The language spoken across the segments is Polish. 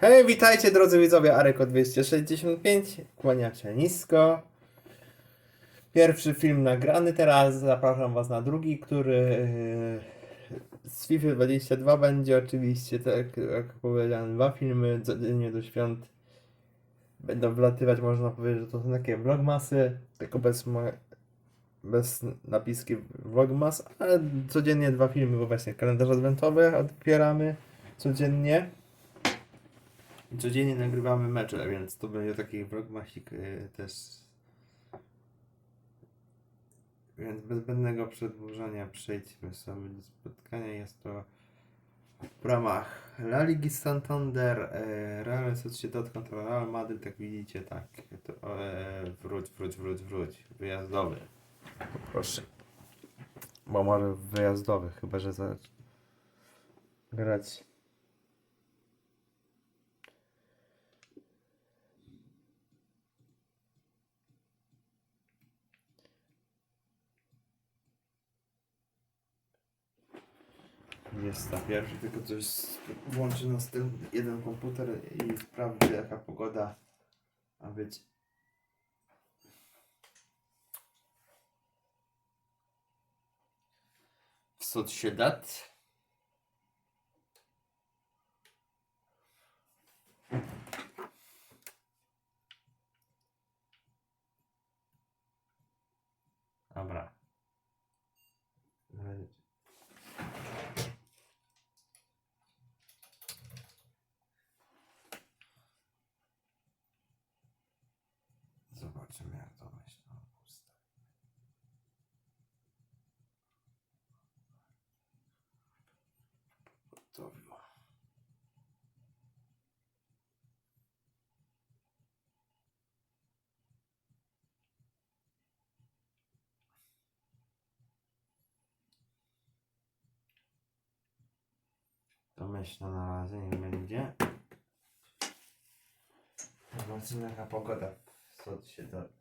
Hej, witajcie drodzy widzowie, Areko 265, kłania się nisko. Pierwszy film nagrany, teraz zapraszam was na drugi, który yy, z FIFA 22 będzie oczywiście, tak jak powiedziałem, dwa filmy codziennie do świąt. Będą wlatywać, można powiedzieć, że to są takie vlogmasy, tylko bez, bez napiski vlogmas, ale codziennie dwa filmy, bo właśnie kalendarz adwentowy odbieramy codziennie. Codziennie nagrywamy mecze, więc to będzie taki vlogmasik y, też. Więc bez zbędnego przedłużania przejdźmy sobie do spotkania. Jest to w ramach La Ligi Santander, e, Real Sociedad kontra Real Madrid, jak widzicie, tak. To, e, wróć, wróć, wróć, wróć. Wyjazdowy. Poproszę. Bo mamy wyjazdowy, chyba że za... grać Jest ta pierwszy, tylko coś włączy nas ten jeden komputer i sprawdzi jaka pogoda ma być. W Sociedad. Dobra. Dobra. Zobaczymy jak to myślą. Gotowiło. To myślę na razie nie będzie. Zobaczymy jaka pogoda. Co się da.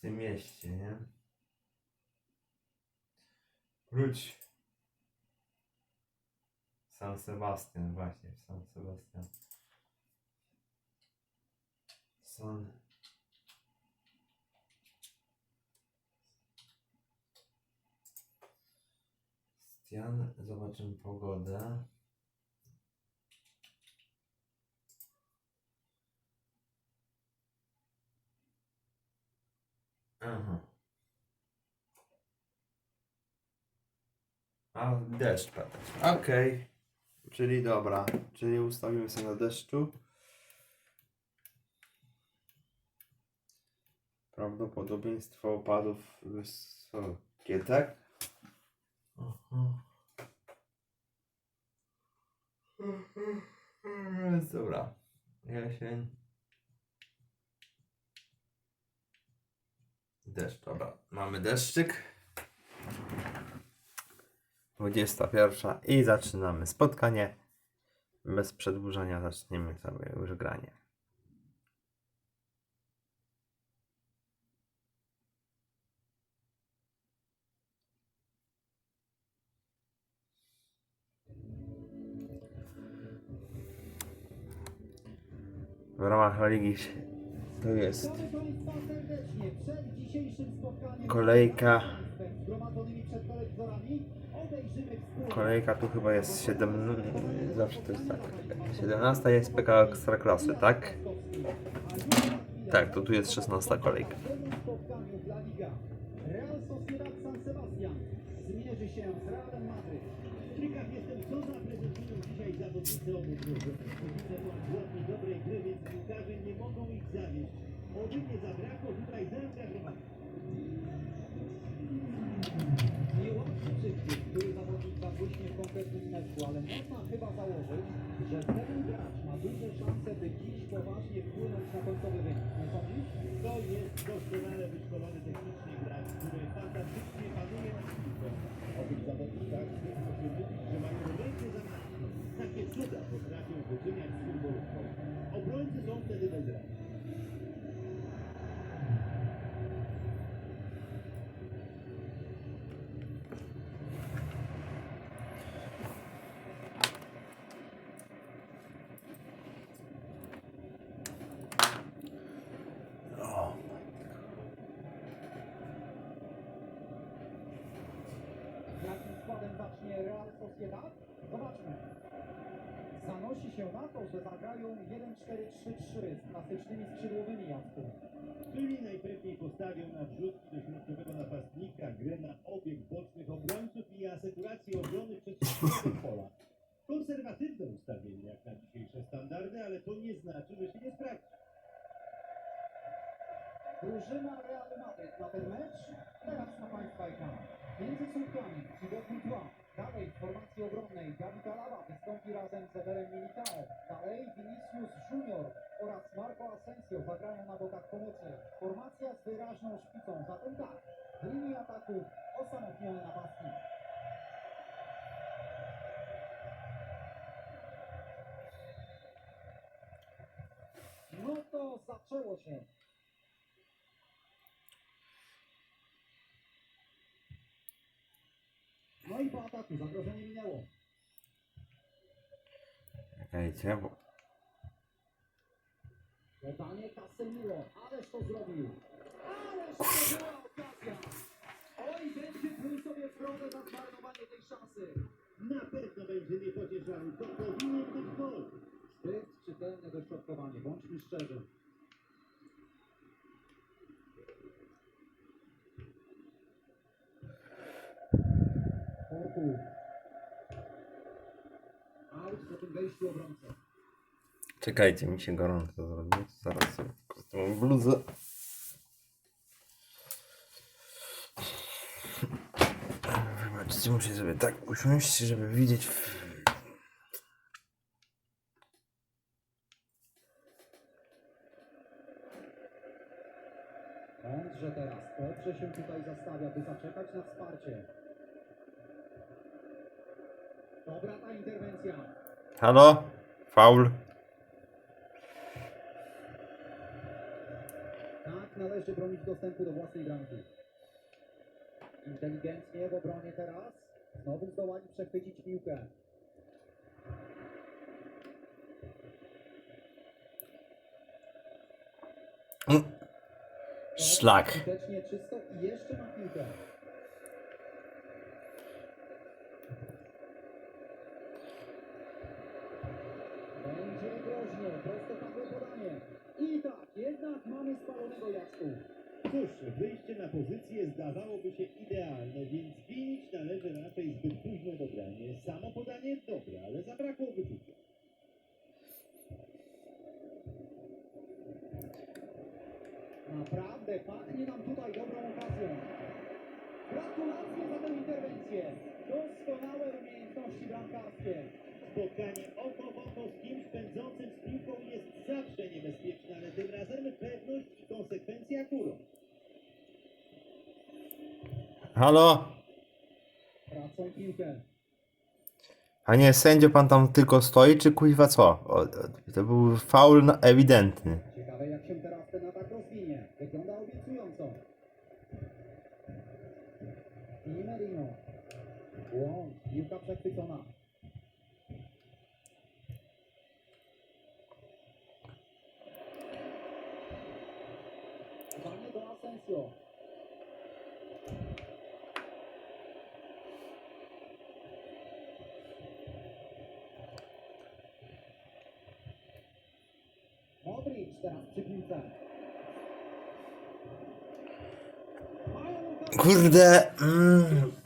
W tym mieście, nie? Wróć. San Sebastian, właśnie, San Sebastian. San... Stian, zobaczymy pogodę. Aha. A deszcz padać. Okej. Czyli dobra. Czyli ustawimy sobie na deszczu. Prawdopodobieństwo opadów wysokie, tak? Aha. Dobra. Jesień. Deszcz, dobra. Mamy deszczyk. 21 i zaczynamy spotkanie. Bez przedłużania zaczniemy sobie już granie. W ramach to jest kolejka. Kolejka tu chyba jest 7. Zawsze to jest tak. 17 jest PK Ekstraklasy, tak? Tak, to tu jest 16 kolejka. Real Sociedad San Sebastian zmierzy się z Realem Madryt. W jestem, co zaprezentują dzisiaj zawodnicy obu drużyn. Widzę tu ładnej, dobrej gry Oby nie zabrakło tutaj zaangażowania. Niełatwy przykład, który zawodnik zabłyśnie w konkretnym meczu, ale można chyba założyć, że ten gracz ma duże szanse, by dziś poważnie wpłynąć na końcowy wynik. Nie sądzisz? To jest doskonale wyszkolony technicznie gracz, który fantastycznie panuje nad piłką. O tych zawodnikach się mówić, że mają rękę za nami. Takie cuda potrafią wyczyniać z zacznie Real Sociedad? Zobaczmy. Zanosi się na to, że zagrają 1-4-3-3 z klasycznymi skrzydłowymi Jacku. Czyli najpewniej postawią na wrzutki do środkowego napastnika, grę na obieg bocznych obrońców i asekurację obrony przez pola. Konserwatywne ustawienie jak na dzisiejsze standardy, ale to nie znaczy, że się nie sprawdzi. Drużyna Realu Madryt na ten mecz teraz na Państwa ekranach. Między słupkami Thibaut Courtois. Dalej w formacji obronnej Gabi Talaba wystąpi razem z Ederem Militao. Dalej Vinicius Junior oraz Marco Asensio zagrają na bokach pomocy. Formacja z wyraźną szpicą. Zatem tak, w linii ataku osamotniony napastnik. No to zaczęło się. Ataku zagrożenie minęło. Czekajcie, bo... Podanie Casemiro, ależ to zrobił. Ależ to była okazja. Oj, będzie pluł sobie w drogę za zmarnowanie tej szansy. Na pewno będzie niepocieszany. To powinien być gol. Zbyt czytelne dośrodkowanie, bądźmy szczerzy. Czekajcie, mi się gorąco zrobi. Zaraz sobie tą bluzę. Wybaczcie, muszę sobie tak usiąść, żeby widzieć. Mądrze teraz, dobrze się tutaj zastawia, by zaczekać na wsparcie. Dobra ta interwencja. Halo? Faul? Tak, należy bronić dostępu do własnej bramki. Inteligentnie w obronie teraz. Znowu zdołali przechwycić piłkę. Mm. Szlak. Skutecznie czysto i jeszcze ma piłkę. Będzie groźnie, prosto padłe podanie. I tak, jednak mamy Cóż, wyjście na pozycję zdawałoby się idealne, więc winić należy raczej zbyt późne dogranie. Samo podanie dobre, ale zabrakło wyczucia. Naprawdę pachnie nam tutaj dobrą okazją. Gratulacje za tę interwencję. Doskonałe umiejętności bramkarskie. Spotkanie oko w oko z kimś pędzącym z piłką jest zawsze niebezpieczne, ale tym razem pewność i konsekwencja górą. Halo? Tracą piłkę. Panie sędzio, pan tam tylko stoi, czy kuźwa co? O, to był faul na- ewidentny. Ciekawe jak się teraz ten atak rozwinie. Wygląda obiecująco. I Merino. Błąd. Piłka przechwycona. Do Asensio. Modric teraz przy piłce. Kurde. Mm.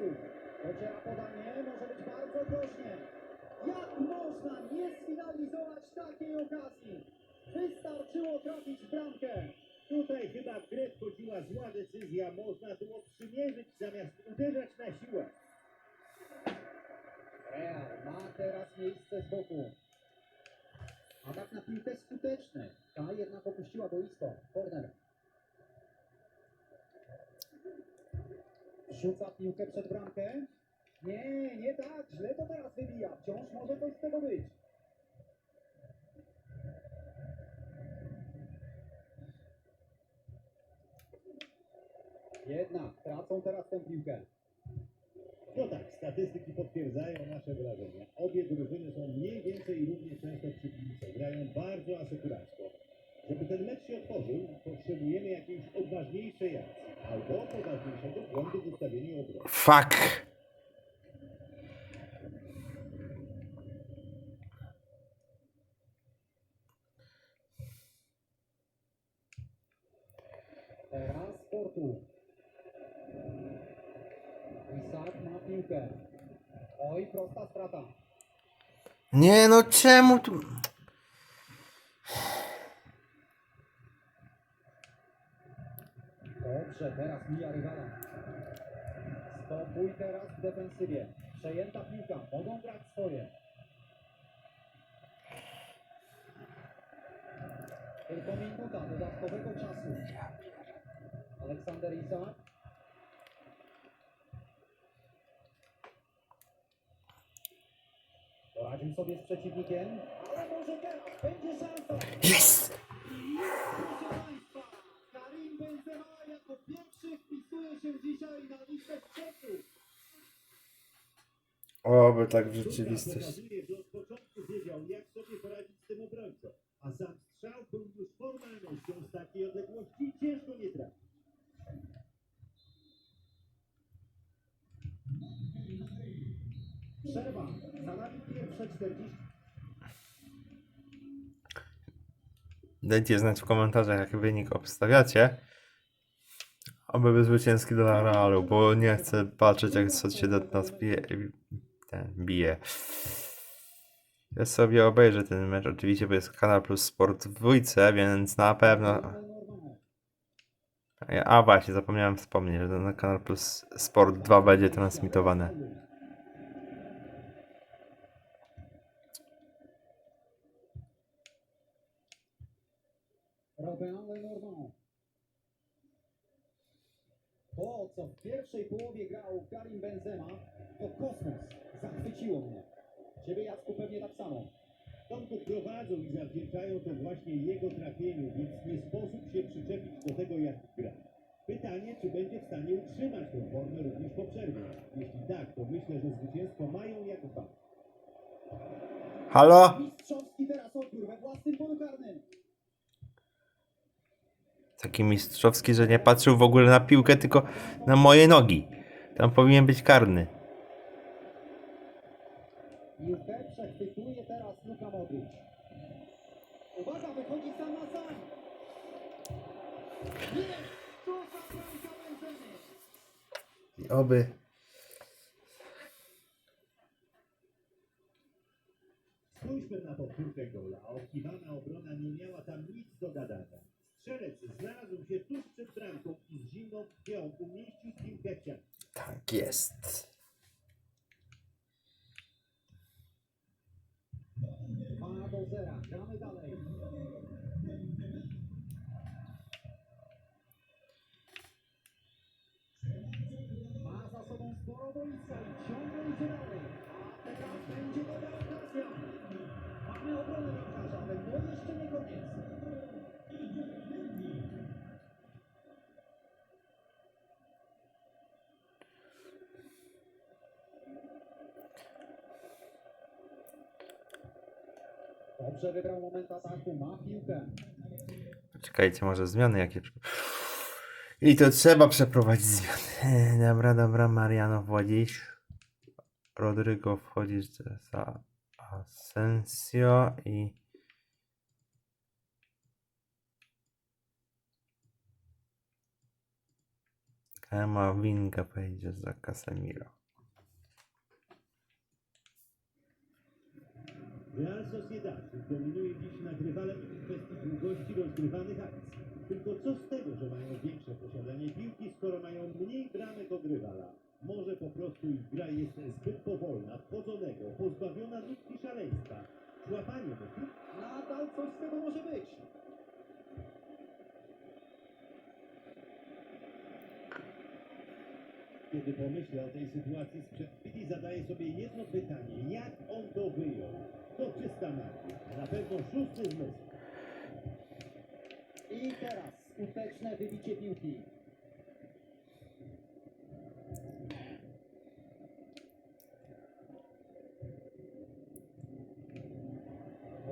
Niemców. Dociera podanie, może być bardzo groźnie. Jak można nie sfinalizować takiej okazji? Wystarczyło trafić w bramkę. Tutaj chyba w grę wchodziła zła decyzja. Można było przymierzyć zamiast uderzać na siłę. Real ma teraz miejsce z boku. A tak na piłkę skuteczny. Ta jednak opuściła boisko. Corner. Rzuca piłkę przed bramkę. Nie, nie tak. Źle to teraz wybija. Wciąż może coś z tego być. Jednak tracą teraz tę piłkę. No tak, statystyki potwierdzają nasze wrażenia. Obie drużyny są mniej więcej równie często przy piłce. Grają bardzo asekurancko. Żeby ten mecz się otworzył, potrzebujemy jakiejś odważniejszej akcji. Albo poważniejszego błędu w ustawieniu obrony. Fuck! Teraz sportu. Isak ma piłkę. Oj, prosta strata. Nie no, czemu tu... Dobrze, teraz mija rywala. Spokój teraz w defensywie. Przejęta piłka. Mogą grać swoje. Tylko minuta dodatkowego czasu. Aleksander Isak. Poradził sobie z przeciwnikiem, ale może teraz będzie szansa. Państwa, Karim Benzema jako pierwszy wpisuje się dzisiaj na listę strzelców. Oby tak w rzeczywistości. pokazuje, że od początku wiedział, jak sobie poradzić z tym obrońcą. A sam strzał był już formalnością z takiej odległości ciężko nie trafić. Przerwa. Za nami pierwsze 40. Dajcie znać w komentarzach, jaki wynik obstawiacie. Oby był zwycięski dla Realu, bo nie chcę patrzeć, jak się do nas. Ten, bije. Ja sobie obejrzę ten mecz, oczywiście, bo jest Kanal Plus Sport w dwójce, więc na pewno... A właśnie, zapomniałem wspomnieć, że na Kanal Plus Sport 2 będzie transmitowane. To, co w pierwszej połowie grał Karim Benzema, to kosmos. Zachwyciło mnie. Ciebie Jacku pewnie tak samo. Tomku prowadzą i zawdzięczają to właśnie jego trafieniu, więc nie sposób się przyczepić do tego, jak gra. Pytanie, czy będzie w stanie utrzymać tę formę również po przerwie. Jeśli tak, to myślę, że zwycięstwo mają jak dwa. Halo? Mistrzowski teraz odbiór we własnym polu karnym. Taki mistrzowski, że nie patrzył w ogóle na piłkę, tylko na moje nogi. Tam powinien być karny. Benzemy. Oby. Spójrzmy na powtórkę gola, a oczekiwana obrona nie miała tam nic do gadania. Strzelec znalazł się tuż przed bramką i z zimną krwią umieścił piłkę w siatce. Tak jest. 2 do 0. Gramy dalej. Ma za sobą sporo boiska i ciągle idzie dalej. Dobrze wybrał moment ataku, ma piłkę. Czekajcie, może zmiany jakie. I to trzeba przeprowadzić zmiany. Dobra, dobra, Mariano wchodzisz. Rodrygo wchodzisz za Asensio i. Kamavinga pojedzie za Casemiro. Real Sociedad dominuje dziś nad rywalem w kwestii długości rozgrywanych akcji. Tylko co z tego, że mają większe posiadanie piłki, skoro mają mniej bramek od rywala? Może po prostu ich gra jest zbyt powolna, wchodzonego, pozbawiona nutki szaleństwa. Złapanie go Nadal coś z tego może być. Kiedy pomyślę o tej sytuacji sprzed chwili, zadaję sobie jedno pytanie. Jak on to wyjął? To czysta magia. Na pewno szósty zmysł. I teraz skuteczne wybicie piłki.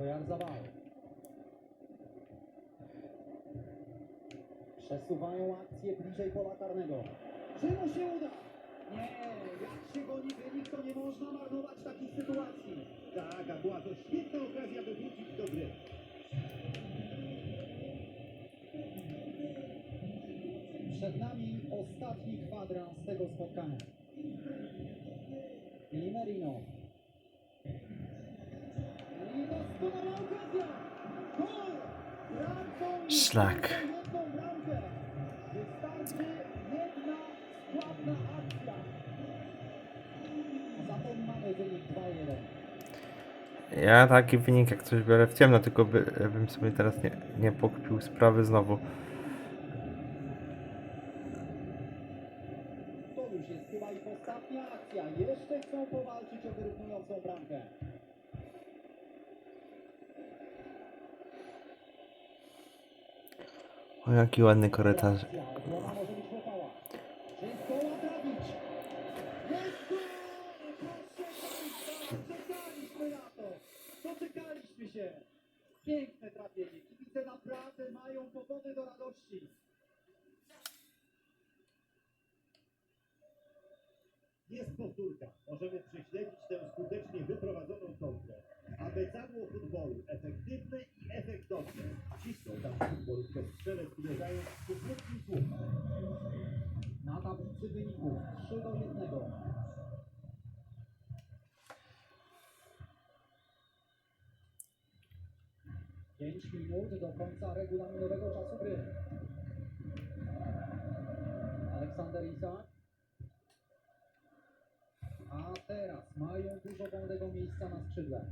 Ojarzabal. Przesuwają akcję bliżej pola karnego. Czy mu się uda? Nie, jak się goni wynik, to nie można marnować takich sytuacji. Tak, a była to świetna okazja, by wrócić do gry. Przed nami ostatni kwadrans tego spotkania. I Merino. I okazja! Szlak. Ja taki wynik jak coś biorę w ciemno, tylko by, bym sobie teraz nie, nie pokpił sprawy znowu. To już jest chyba ich ostatnia akcja. Jeszcze chcą powalczyć o wyrównującą bramkę. O jaki ładny korytarz. Akcja. Obrona może być chłopała. Czy zdoła trafić? Jest gol! Proszę Państwa, czekaliśmy na to. Doczekaliśmy się. Piękne trafienie. Kibice naprawdę mają radości. Jest powtórka. Możemy prześledzić tę skutecznie wyprowadzoną kontrę. Abecadło futbolu. Efektywne i efektowne. Cisną tam futbolówkę strzelec, uderzając w przywódni słup. Na tablicy wyników 3 do 1. Pięć minut do końca regulaminowego czasu gry. Aleksander Isak. A teraz mają dużo wolnego miejsca na skrzydle.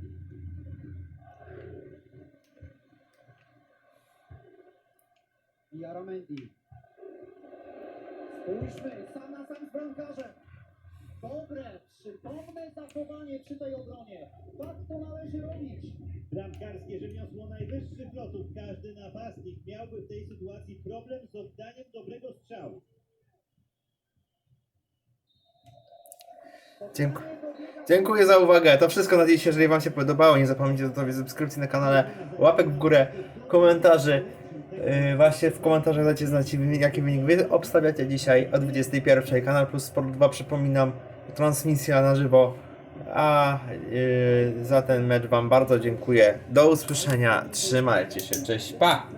I Aramendi. Spójrzmy, sam na sam z bramkarzem. Dobre, przytomne zachowanie przy tej obronie. Tak to należy robić. Bramkarskie rzemiosło najwyższych lotów. Każdy napastnik miałby w tej sytuacji problem z oddaniem dobrego strzału. Dziękuję. Dziękuję za uwagę. To wszystko na dziś. Jeżeli Wam się podobało, nie zapomnijcie zostawić subskrypcji na kanale, łapek w górę, komentarzy. Yy, właśnie w komentarzach dajcie znać, jaki wynik Wy obstawiacie dzisiaj o 21. Kanal Plus Sport 2, przypominam, transmisja na żywo. A yy, za ten mecz Wam bardzo dziękuję. Do usłyszenia. Trzymajcie się. Cześć. Pa!